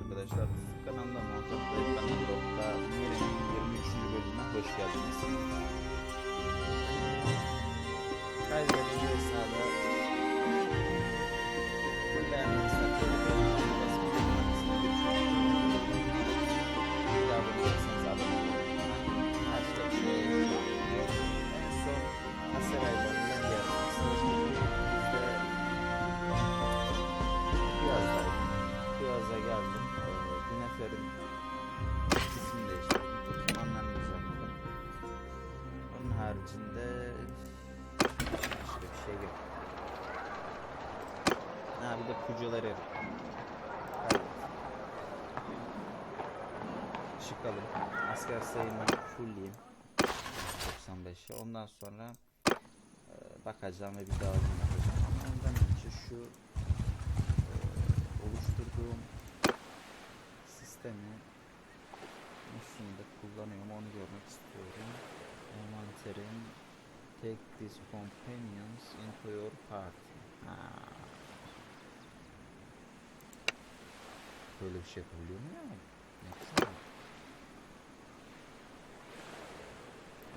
arkadaşlar. Kanalımda Muhatap Ekranı Blog'da Mire'nin 23. bölümüne hoş geldiniz. Haricinde başka bir şey yok. Ha bir de pucuları. Evet. Çıkalım. Asker sayımı fullleyeyim. 95'e. Ondan sonra e, bakacağım ve bir dağılım yapacağım. Ama ondan önce şu e, oluşturduğum sistemi üstünde kullanıyorum onu görmek istiyorum. Envanterin take these companions into your party. Ha. Böyle bir şey yapabiliyor mu ya? Ne güzel.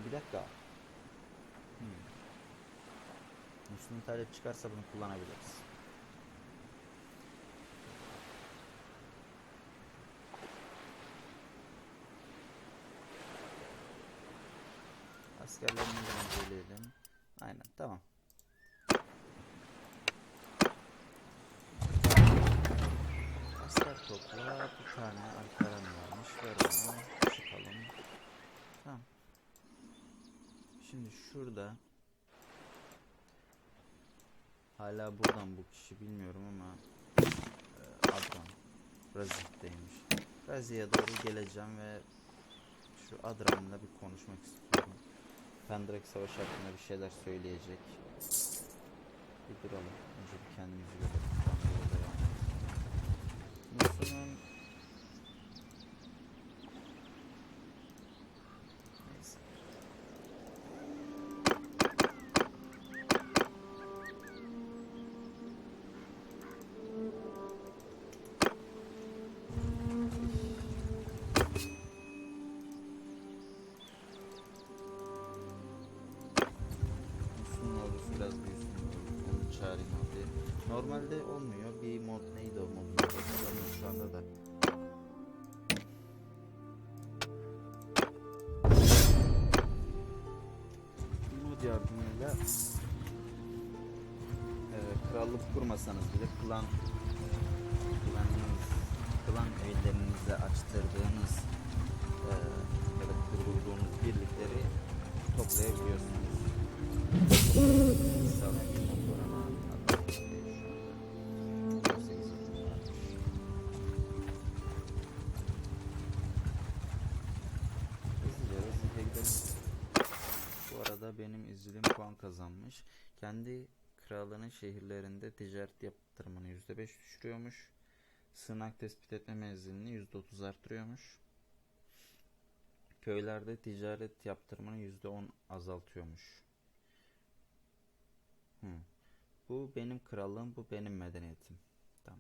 Bir dakika. Hmm. Müslüm talep çıkarsa bunu kullanabiliriz. Tamam. Asker topla. Bir tane Alperen varmış. Ver onu. Çıkalım. Tamam. Şimdi şurada hala buradan bu kişi bilmiyorum ama e, Adran Razik'teymiş. Razik'e doğru geleceğim ve şu Adran'la bir konuşmak istiyorum. Pendrag Savaşı hakkında bir şeyler söyleyecek. Bir duralım. Önce bir kendimizi görelim. Sonra krallık kurmasanız bile klan klanınız, klan evlerinize açtırdığınız e, ya da kurduğunuz birlikleri toplayabiliyorsunuz. Sağlam bir mod var ama adı değil şu anda. 18 ucum varmış. Hızlıca hızlıca gidelim. Bu arada benim izcilim puan kazanmış. Kendi krallığının şehirlerinde ticaret yaptırımını %5 düşürüyormuş. Sığınak tespit etme menzilini %30 artırıyormuş. Köylerde ticaret yaptırımını %10 azaltıyormuş. Hı. Bu benim krallığım, bu benim medeniyetim. Tamam.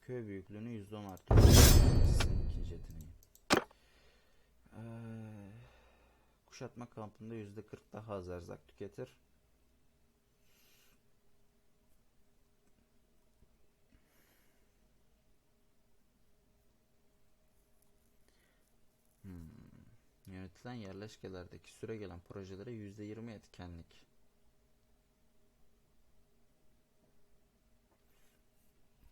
Köy büyüklüğünü %10 artırıyor. Sizin ikinci yeteneği. Ee, kuşatma kampında %40 daha az erzak tüketir. Hmm. Yönetilen yerleşkelerdeki süre gelen projelere %20 etkenlik.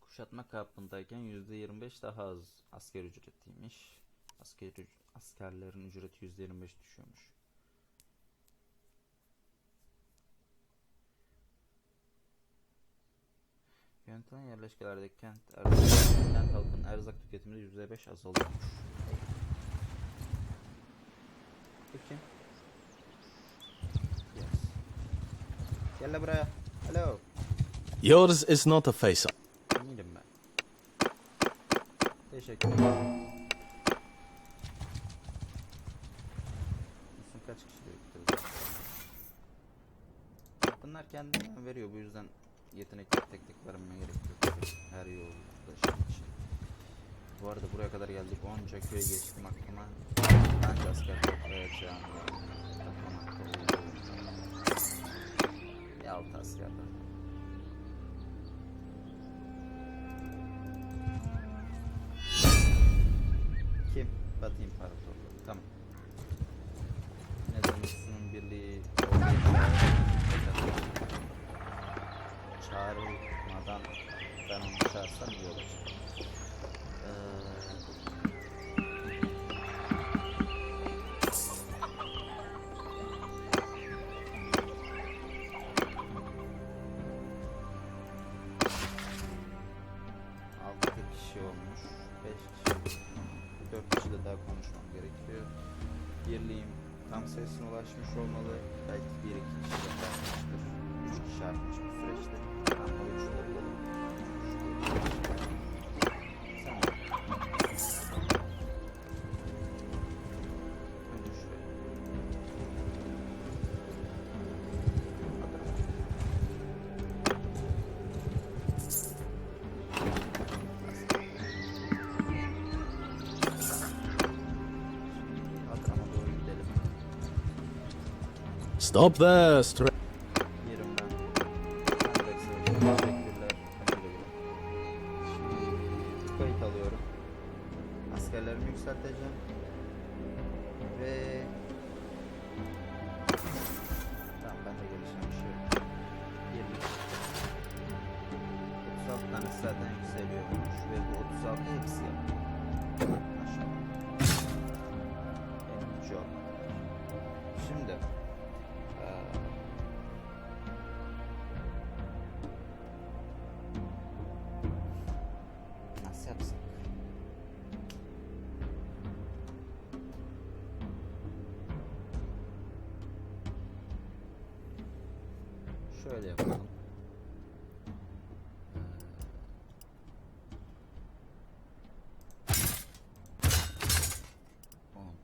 Kuşatma kampındayken %25 daha az asker ücretiymiş. Asker, askerlerin ücreti %25 düşüyormuş. Yönetilen yerleşkelerdeki kent, erzak, kent halkının erzak tüketimi de %5 azalıyormuş. Peki. Yes. Gel buraya. Hello. Yours is not a face up. Eminim ben. Teşekkür ederim. Musun kaç kişi biriktirdi? Bunlar kendinden veriyor. Bu yüzden yetenekli tek tek vermeye gerek yok. Her yolda için. Bu arada buraya kadar geldik. Onca köy geçtim aklıma. Bence asker toplayacağım. Bir altı asker daha. Kim? Batı İmparatorluğu. Ulaşmış olmalı. Belki bir iki kişi artmıştır. Üç kişi artmış bu süreçte. Tam o üçü topladım. Sen Stop there, stra- kayıt alıyorum. Askerlerimi yükselteceğim. Ve Tamam ben de bir şey yok. 20 36 tane zaten yükseliyormuş ve bu 36 hepsi yapıyor. Maşallah. Şöyle yapalım. On.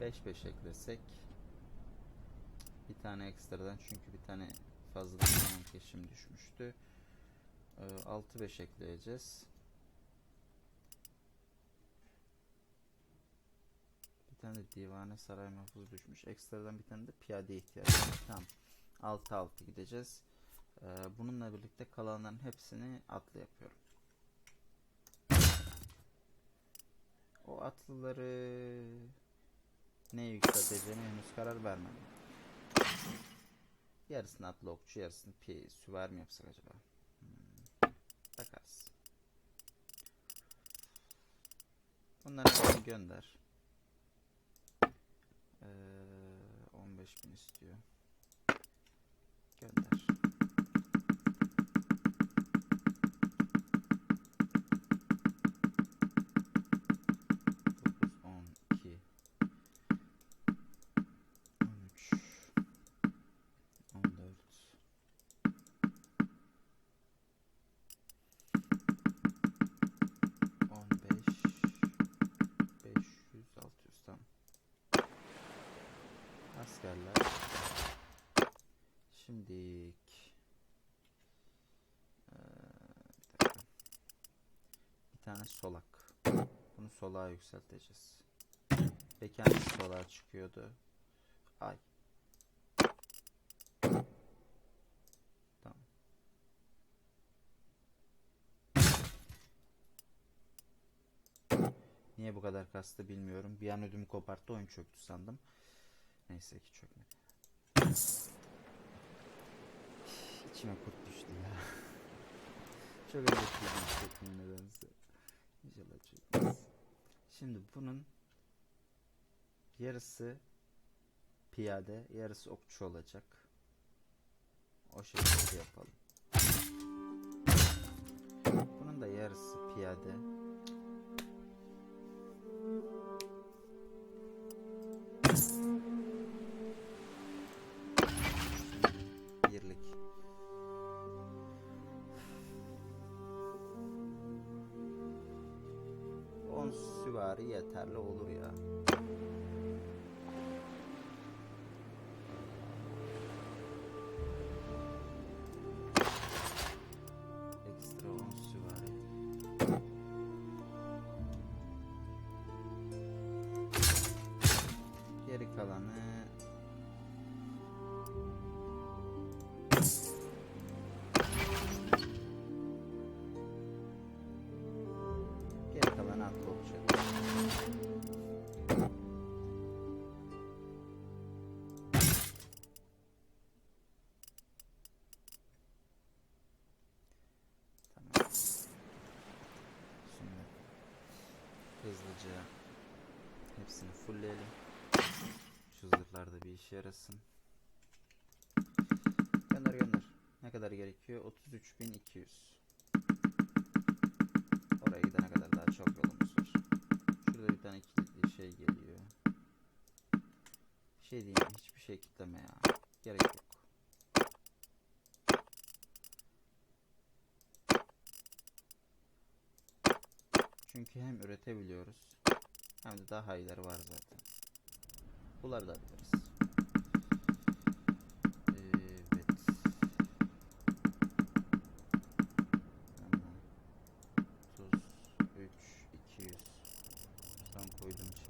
5 5 eklesek bir tane ekstradan çünkü bir tane fazladan keşim düşmüştü. 6 5 ekleyeceğiz. Bir tane de divane saray mahfuzu düşmüş. Ekstradan bir tane de piyade ihtiyacı var. Tamam. 6 6 gideceğiz. Ee, bununla birlikte kalanların hepsini atlı yapıyorum. O atlıları ne yükselteceğime henüz karar vermedim. Yarısını atlı okçu, yarısını pi süvari mi yapsak acaba? Hmm, Bakarız. Bunları gönder. Ee, 15 bin istiyor. Gönder. Dokuz, on iki, on üç, on dört, on beş, beş yüz, altı yüz tamam. Askerler. Şimdilik eee, bir tane solak. Bunu solağa yükselteceğiz. Kendisi solağa çıkıyordu. Ay. Tamam. Niye bu kadar kastı bilmiyorum. Bir an ödümü koparttı oyun çöktü sandım. Neyse ki çökmedi. İçime kurt düştü ya. Çok özetliydim çökmeyi nedense. İnşallah çökmez. Şimdi bunun yarısı piyade, yarısı okçu olacak. O şekilde yapalım. Bunun da yarısı piyade. Süvari yeterli olur ya. hızlıca hepsini fullleyelim. Şu zırhlar da bir işe yarasın. Gönder gönder. Ne kadar gerekiyor? 33200. Çünkü hem üretebiliyoruz hem de daha iyileri var zaten. Bunları da biliriz. koydum içine.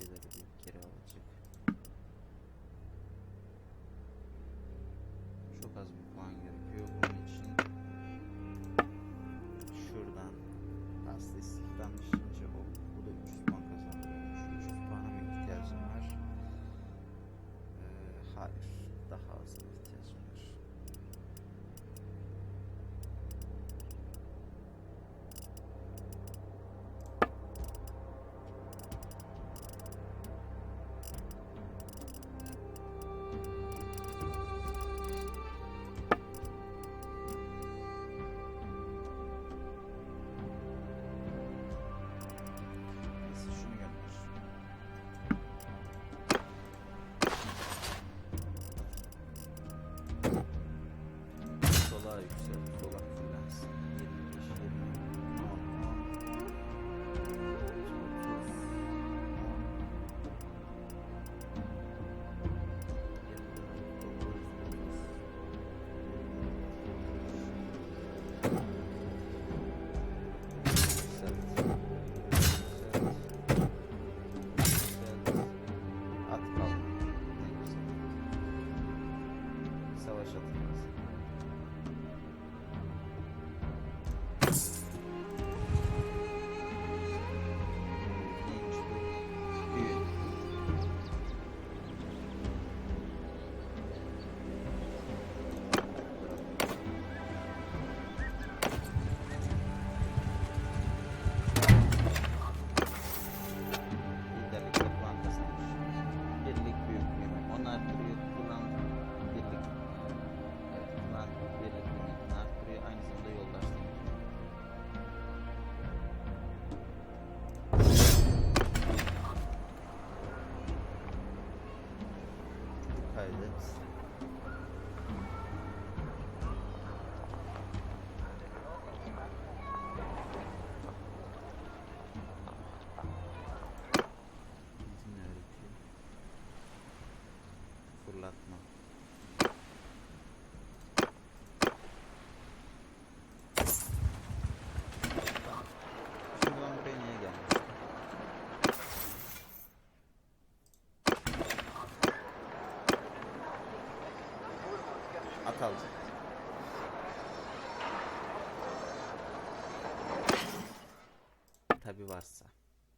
varsa.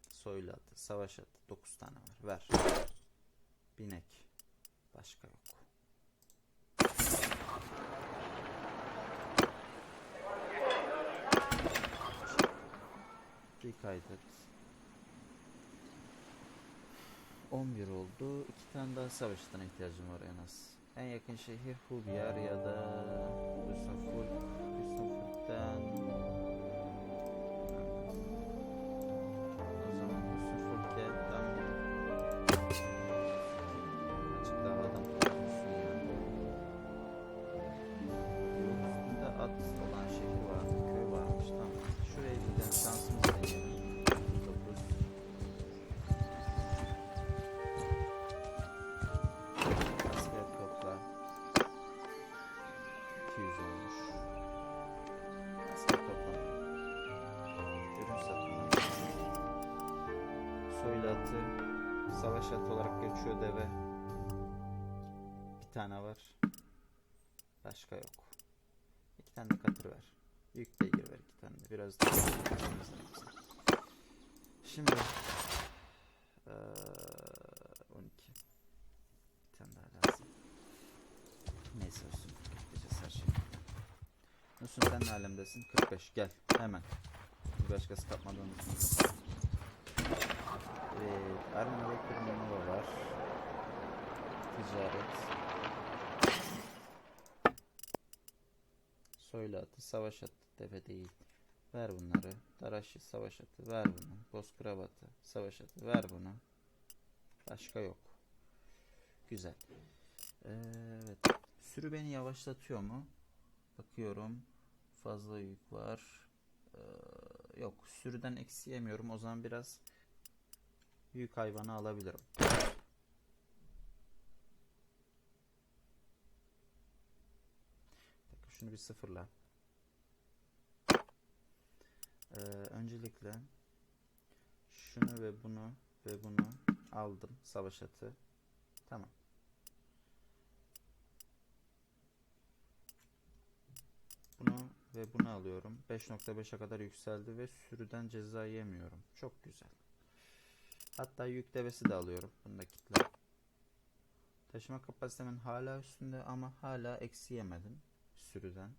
Soylu atı, savaş atı 9 tane var. Ver. Binek. Başka yok. Bir Rekaydet. 11 oldu. 2 tane daha savaş atına ihtiyacım var en az. En yakın şehir Hubiyar ya da Rusaful. İki tane var. Başka yok. İki tane de katır ver. Büyük beygir ver iki tane de. Biraz daha. Şimdi ee, 12 bir tane daha lazım. Neyse olsun. Gideceğiz her şeyi. Musun sen ne alemdesin? 45 gel hemen. Bir başkası kapmadan unutma. Evet. Arma Elektrik var. Ticaret. Soylu atı, savaş atı, tepe değil. Ver bunları. Daraşı, savaş atı, ver bunu. Bozkırabatı, savaş atı, ver bunu. Başka yok. Güzel. Evet. Sürü beni yavaşlatıyor mu? Bakıyorum. Fazla yük var. Ee, yok. Sürüden eksiyemiyorum. O zaman biraz Büyük hayvanı alabilirim. Bir dakika, şunu bir sıfırla. Ee, öncelikle şunu ve bunu ve bunu aldım. Savaş atı. Tamam. Bunu ve bunu alıyorum. 5.5'e kadar yükseldi ve sürüden ceza yemiyorum. Çok güzel. Hatta yük devesi de alıyorum. Bunu da kitle. Taşıma kapasitemin hala üstünde ama hala eksi yemedim sürüden.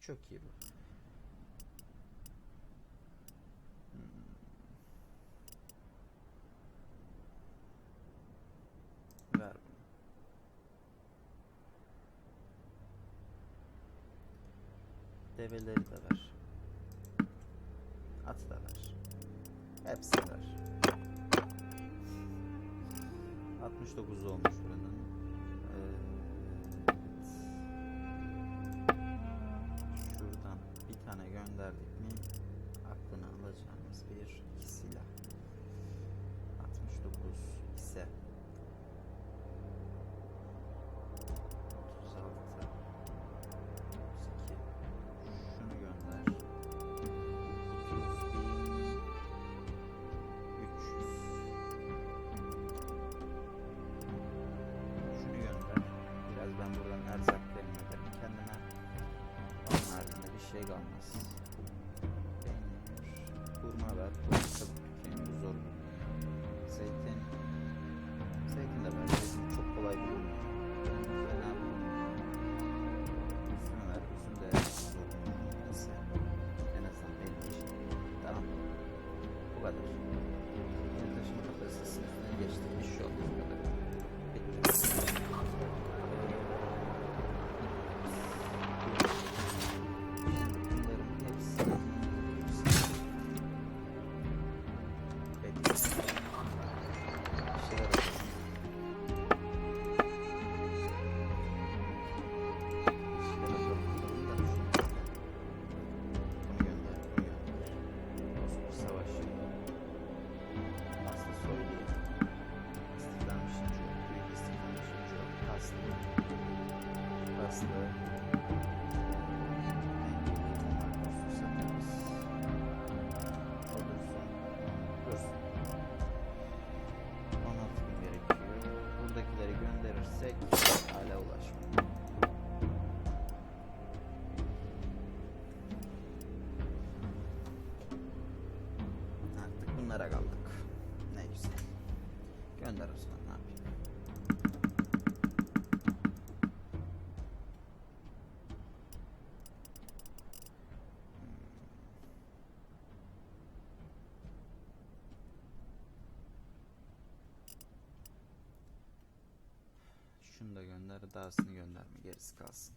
Çok iyi bu. Hmm. Ver bunu. Develeri de ver. Haricinde Gönder o zaman ne yapayım. Şunu da gönder, dahasını gönderme, gerisi kalsın.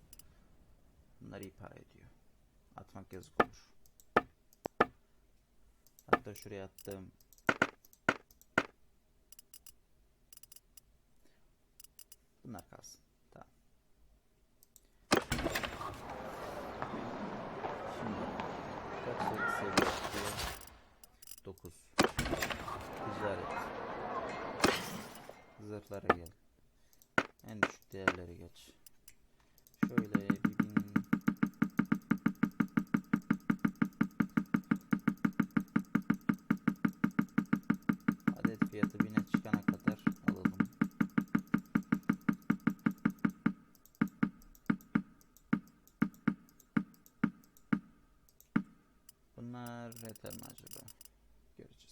Bunlar iyi para ediyor. Atmak yazık olur. Hatta şuraya attım. Bunlar kalsın. Tamam. Şimdi kaç se- seviye istiyor? 9. Ticaret. Zırhlara gel. En düşük değerleri geç. Şöyle bir bin... Adet fiyatı bine çıkana kadar alalım. Bunlar yeter mi acaba? Göreceğiz.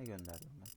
Ne gönderdim ben?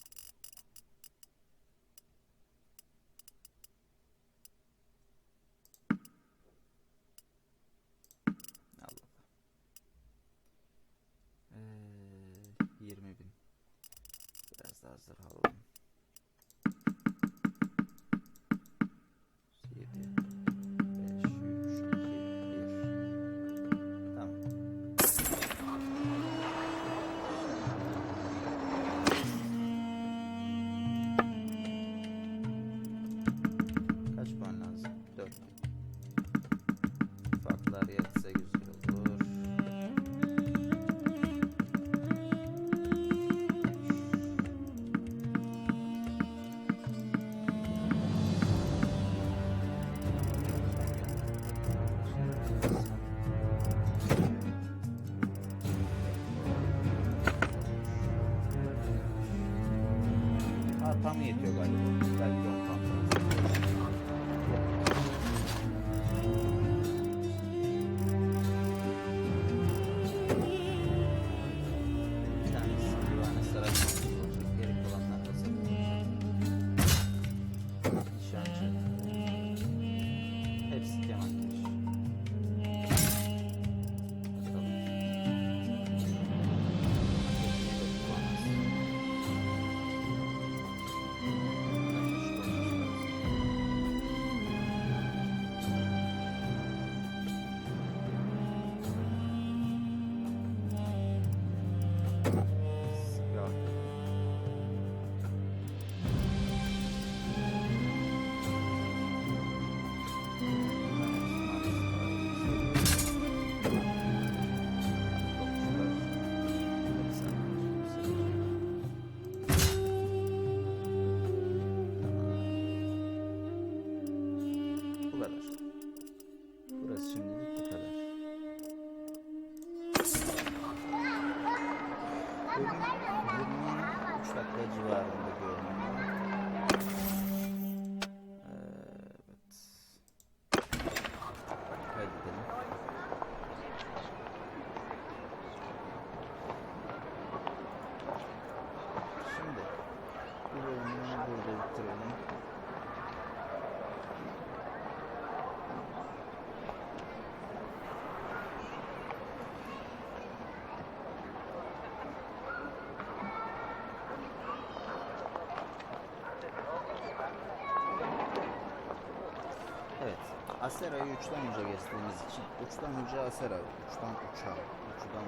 Asera'yı uçtan uca geçtiğimiz için uçtan uca Asera, uçtan uça, uçtan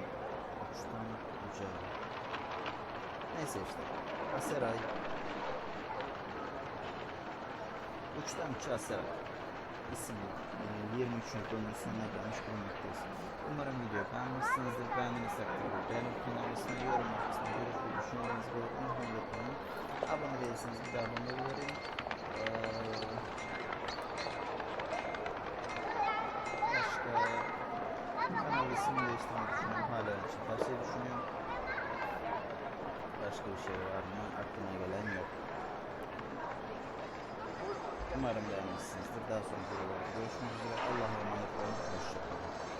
uçtan uca. Neyse işte. Aseray uçtan uça Asera isimli e, 23. bölümün sonuna gelmiş bulunmaktayız. Umarım video beğenmişsinizdir. Beğendiyseniz takdirde beğenip kanalımızın yorum yapmasını görüşmeyi düşünüyorsanız belirtmeyi unutmayın. Abone değilseniz bir de abone olun. Ee, ismini değiştirmeyi düşünüyorum. Hala için tavsiye düşünüyorum. Başka bir şey var mı? Aklıma gelen yok. Umarım beğenmişsinizdir. Daha sonra görüşmek üzere. Allah'a emanet olun. Hoşçakalın.